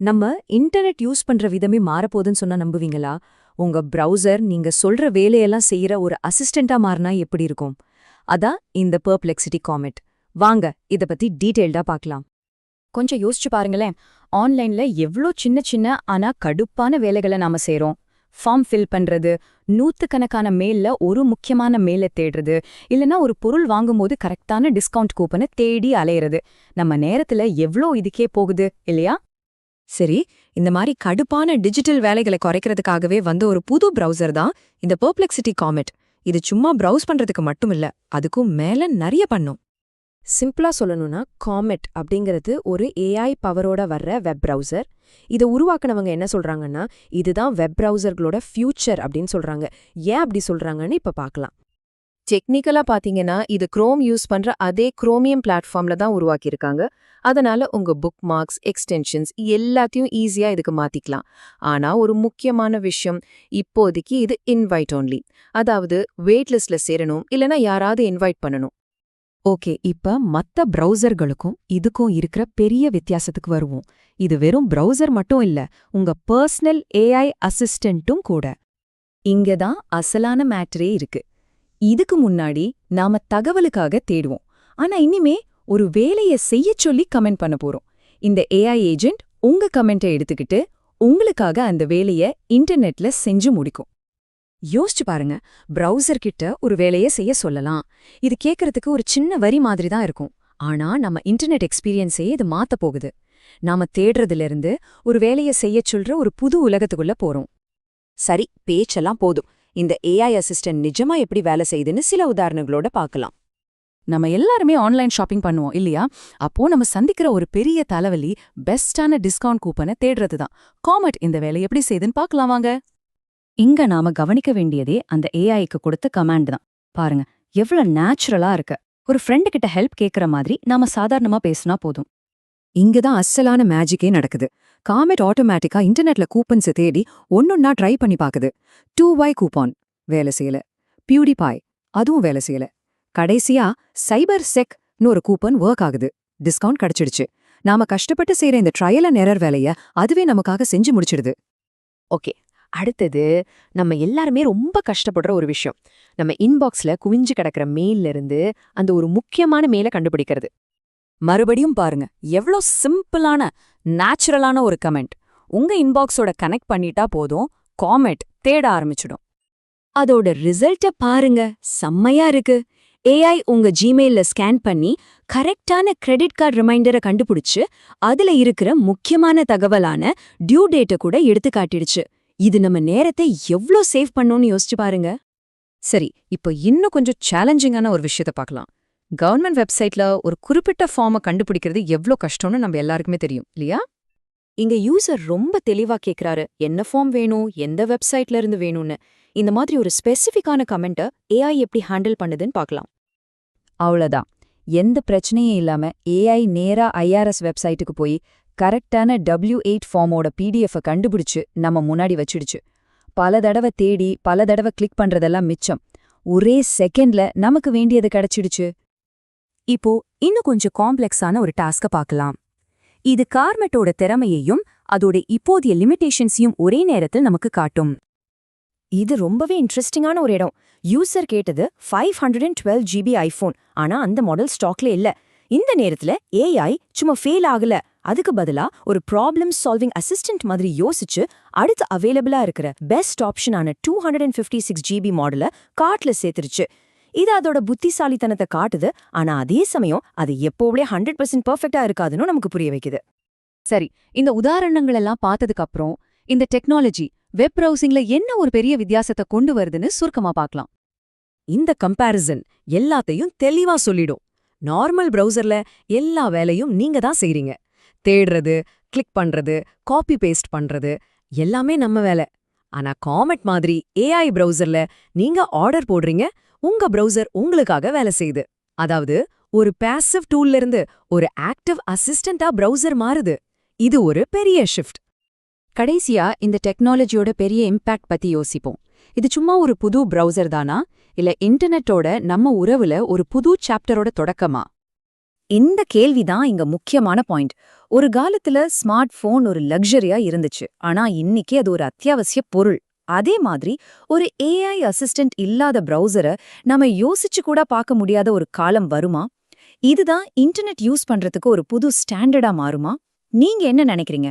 நம்ம internet use பண்ற விதமே மாறப்போகுதுன்னு சொன்னா நம்புவீங்களா? உங்க ப்ரௌசர் நீங்க சொல்ற வேலையெல்லாம் செய்யற ஒரு அசிஸ்டண்டா மாறினா எப்படி இருக்கும்? அதான் இந்த பர்ப்ளெக்சிட்டி காமெட் வாங்க இத பத்தி டீட்டெயில்டா பார்க்கலாம். கொஞ்சம் யோசிச்சு பாருங்களேன். ஆன்லைன்ல எவ்ளோ சின்ன சின்ன ஆனா கடுப்பான வேலைகளை நாம செய்றோம். ஃபார்ம் ஃபில் பண்றது நூத்துக்கணக்கான மெயில்ல ஒரு முக்கியமான மெயிலை தேடுறது இல்லனா ஒரு பொருள் வாங்கும்போது கரெக்டான டிஸ்கவுண்ட் கூப்பனை தேடி அலையிறது. நம்ம நேரத்துல எவ்ளோ இதுக்கே போகுது இல்லையா? சரி இந்த மாதிரி கடுப்பான டிஜிட்டல் வேலைகளை குறைக்கிறதுக்காகவே வந்த ஒரு புது ப்ரௌசர் தான் இந்த பெர்ப்ளெக்சிட்டி காமெட் இது சும்மா ப்ரௌஸ் பண்றதுக்கு மட்டும் இல்ல அதுக்கும் மேல நிறைய பண்ணும். சிம்பிளா சொல்லணும்னா காமெட் அப்படிங்கிறது ஒரு ஏஐ பவரோட வர்ற வெப் ப்ரௌசர் இதை உருவாக்குனவங்க என்ன சொல்றாங்கன்னா இதுதான் வெப் ப்ரௌசர்களோட ஃபியூச்சர் அப்படின்னு சொல்றாங்க. ஏன் அப்படி சொல்றாங்கன்னு இப்ப பார்க்கலாம். டெக்னிக்கலா பாத்தீங்கன்னா இது குரோம் யூஸ் பண்ற அதே குரோமியம் பிளாட்ஃபார்ம்ல தான் உருவாக்கியிருக்காங்க. அதனால உங்க புக் மார்க்ஸ் எக்ஸ்டென்ஷன்ஸ் எல்லாத்தையும் ஈஸியா இதுக்கு மாத்திக்கலாம். ஆனா ஒரு முக்கியமான விஷயம் இப்போதைக்கு இது இன்வைட் ஓன்லி அதாவது வெயிட் லிஸ்ட்ல சேரணும் இல்லனா யாராவது இன்வைட் பண்ணணும். ஓகே இப்ப மத்த பிரவுசர்களுக்கும் இதுக்கும் இருக்கிற பெரிய வித்தியாசத்துக்கு வருவோம். இது வெறும் ப்ரௌசர் மட்டும் இல்ல உங்க பர்சனல் ஏஐ அசிஸ்டன்ட்டும் கூட. இங்க தான் அசலான மேட்டரே இருக்கு. இதுக்கு முன்னாடி நாம தகவலுக்காக தேடுவோம். ஆனா இனிமே ஒரு வேலையை செய்யச் சொல்லி கமெண்ட் பண்ண போறோம். இந்த ஏஐ ஏஜென்ட் உங்க கமெண்ட்டை எடுத்துக்கிட்டு உங்களுக்காக அந்த வேலைய இன்டர்நெட்ல செஞ்சு முடிக்கும். யோசிச்சு பாருங்க ப்ரௌசர் கிட்ட ஒரு வேலையை செய்ய சொல்லலாம். இது கேட்கறதுக்கு ஒரு சின்ன வரி மாதிரி தான் இருக்கும். ஆனா நம்ம இன்டர்நெட் எக்ஸ்பீரியன்ஸையே இது மாத்த போகுது. நாம தேடுறதுல இருந்து ஒரு வேலையை செய்யச் சொல்ற ஒரு புது உலகத்துக்குள்ள போறோம். சரி பேச்செல்லாம் போதும். இந்த ஏஐ அசிஸ்டன்ட் நிஜமா எப்படி வேலை செய்யுதுன்னு சில உதாரணங்களோட பார்க்கலாம். நம்ம எல்லாருமே ஆன்லைன் ஷாப்பிங் பண்ணுவோம் இல்லையா? அப்போ நம்ம சந்திக்கிற ஒரு பெரிய தலைவலி பெஸ்டான டிஸ்கவுண்ட் கூப்பனை தேடுறது தான் காமெட் இந்த வேலை எப்படி செய்யுதுன்னு பார்க்கலாம் வாங்க. இங்க நாம கவனிக்க வேண்டியதே அந்த ஏஐக்கு கொடுத்த கமாண்ட் தான். பாருங்க எவ்வளவு நேச்சுரலா இருக்கு. ஒரு ஃப்ரெண்டு கிட்ட ஹெல்ப் கேட்கற மாதிரி நாம சாதாரணமா பேசினா போதும். இங்கதான் அசலான மேஜிக்கே நடக்குது. காமெட் ஆட்டோமேட்டிக்கா இன்டர்நெட்ல கூப்பன்ஸை தேடி ஒன்னொன்னா ட்ரை பண்ணி பாக்குது. டூ வை கூப்பான் வேலை செய்யல. பியூடிபாய் அதுவும் வேலை செய்யல. கடைசியா சைபர் செக்னு ஒரு கூப்பன் ஒர்க் ஆகுது. டிஸ்கவுண்ட் கிடைச்சிடுச்சு. நாம கஷ்டப்பட்டு செய்யற இந்த ட்ரையல் அண்ட் எரர் வேலைய அதுவே நமக்காக செஞ்சு முடிச்சிடுது. ஓகே. அடுத்தது நம்ம எல்லாருமே ரொம்ப கஷ்டப்படுற ஒரு விஷயம். நம்ம இன்பாக்ஸ்ல குவிஞ்சு கிடக்கிற மெயில்ல இருந்து அந்த ஒரு முக்கியமான மெயிலை கண்டுபிடிக்கிறது. மறுபடியும் பாருங்க. எவ்ளோ சிம்பிளான நேச்சுரலான ஒரு கமெண்ட். உங்க இன்பாக்ஸோட கனெக்ட் பண்ணிட்டா போதும் காமெட் தேட ஆரம்பிச்சிடும். அதோட ரிசல்ட்ட பாருங்க. செம்மையா இருக்கு. ஏஐ உங்க ஜிமெயில்ல ஸ்கேன் பண்ணி கரெக்டான கிரெடிட் கார்டு ரிமைண்டரை கண்டுபிடிச்சு அதுல இருக்கிற முக்கியமான தகவலான டியூ டேட்டை கூட எடுத்து காட்டிடுச்சு. இது நம்ம நேரத்தை எவ்ளோ சேவ் பண்ணோம்னு யோசிச்சு பாருங்க. சரி இப்போ இன்னும் கொஞ்சம் சேலஞ்சிங்கான ஒரு விஷயத்த பார்க்கலாம் கவர்மெண்ட் வெப்சைட்ல ஒரு குறிப்பிட்ட ஃபார்மை கண்டுபிடிக்கிறது எவ்ளோ கஷ்டம்னு நம்ம எல்லாருக்குமே தெரியும் இல்லையா? இங்க யூசர் ரொம்ப தெளிவா கேக்குறாரு. என்ன ஃபார்ம் வேணும்? எந்த வெப்சைட்ல இருந்து வேணும்னு. இந்த மாதிரி ஒரு ஸ்பெசிஃபிக்கான கமெண்ட்டை ஏஐ எப்படி ஹேண்டில் பண்ணுதுன்னு பார்க்கலாம். அவ்வளவுதான். எந்த பிரச்சனையும் இல்லாம ஏஐ நேரா ஐஆர்எஸ் வெப்சைட்டுக்கு போய் கரெக்டான டபிள்யூ எயிட் ஃபார்மோட பிடிஎஃப் கண்டுபிடிச்சு நம்ம முன்னாடி வச்சிடுச்சு. பல தடவை தேடி பல தடவை கிளிக் பண்றதெல்லாம் மிச்சம். ஒரே செகண்ட்ல நமக்கு வேண்டியது கிடைச்சிடுச்சு. இப்போ இன்னும் கொஞ்சம் காம்ப்ளெக்ஸான ஒரு டாஸ்க பார்க்கலாம். இது கார்மெட்டோட திறமையையும் அதோட இப்போதைய லிமிடேஷன்ஸையும் ஒரே நேரத்தில் நமக்கு காட்டும். இது ரொம்பவே இன்ட்ரெஸ்டிங்கான ஒரு இடம். யூசர் கேட்டது five hundred and twelve GB iPhone ஆனா அந்த மாடல் ஸ்டாக்ல இல்ல. இந்த நேரத்துல ஏஐ சும்மா ஃபெயில் ஆகல. அதுக்கு பதிலா ஒரு ப்ராப்ளம் சால்விங் அசிஸ்டன்ட் மாதிரி யோசிச்சு அடுத்து அவைலபிளா இருக்கிற best ஆப்ஷனான two hundred and fifty six GB மாடல கார்ட்ல சேர்த்துருச்சு. இது அதோட புத்திசாலித்தனத்தை காட்டுது. ஆனா அதே சமயம் அது எப்போவே ஹண்ட்ரட் பர்சன்ட் பர்ஃபெக்டா இருக்காதுன்னு நமக்கு புரிய வைக்குது. சரி இந்த உதாரணங்கள் எல்லாம் பார்த்ததுக்கு அப்புறம் இந்த டெக்னாலஜி வெப் ப்ரௌசிங்ல என்ன ஒரு பெரிய வித்தியாசத்தை கொண்டு வருதுன்னு சுருக்கமா பார்க்கலாம். இந்த கம்பேரிசன் எல்லாத்தையும் தெளிவா சொல்லிடும். நார்மல் பிரவுசர்ல எல்லா வேலையும் நீங்க தான் செய்றீங்க. தேடுறது கிளிக் பண்றது காப்பி பேஸ்ட் பண்றது எல்லாமே நம்ம வேலை. ஆனா காமெட் மாதிரி ஏஐ பிரவுசர்ல நீங்க ஆர்டர் போடுறீங்க உங்க ப்ரௌசர் உங்களுக்காக வேலை செய்யுது. அதாவது ஒரு பாசிவ் டூல்ல இருந்து ஒரு ஆக்டிவ் அசிஸ்டண்டா ப்ரௌசர் மாறுது. இது ஒரு பெரிய ஷிஃப்ட் கடைசியா இந்த டெக்னாலஜியோட பெரிய இம்பாக்ட் பத்தி யோசிப்போம். இது சும்மா ஒரு புது ப்ரௌசர் தானா? இல்ல இன்டர்நெட்டோட நம்ம உறவுல ஒரு புது சாப்டரோட தொடக்கமா? இந்த கேள்விதான் இங்க முக்கியமான பாயிண்ட் ஒரு காலத்துல ஸ்மார்ட் போன் ஒரு லக்ஸரியா இருந்துச்சு. ஆனா இன்னைக்கு அது ஒரு அத்தியாவசிய பொருள். அதே மாதிரி ஒரு ஏஐ அசிஸ்டன்ட் இல்லாத ப்ரௌசரை நாம யோசிச்சு கூட பார்க்க முடியாத ஒரு காலம் வருமா? இதுதான் இன்டர்நெட் யூஸ் பண்றதுக்கு ஒரு புது ஸ்டாண்டர்டா மாறுமா? நீங்க என்ன நினைக்கிறீங்க?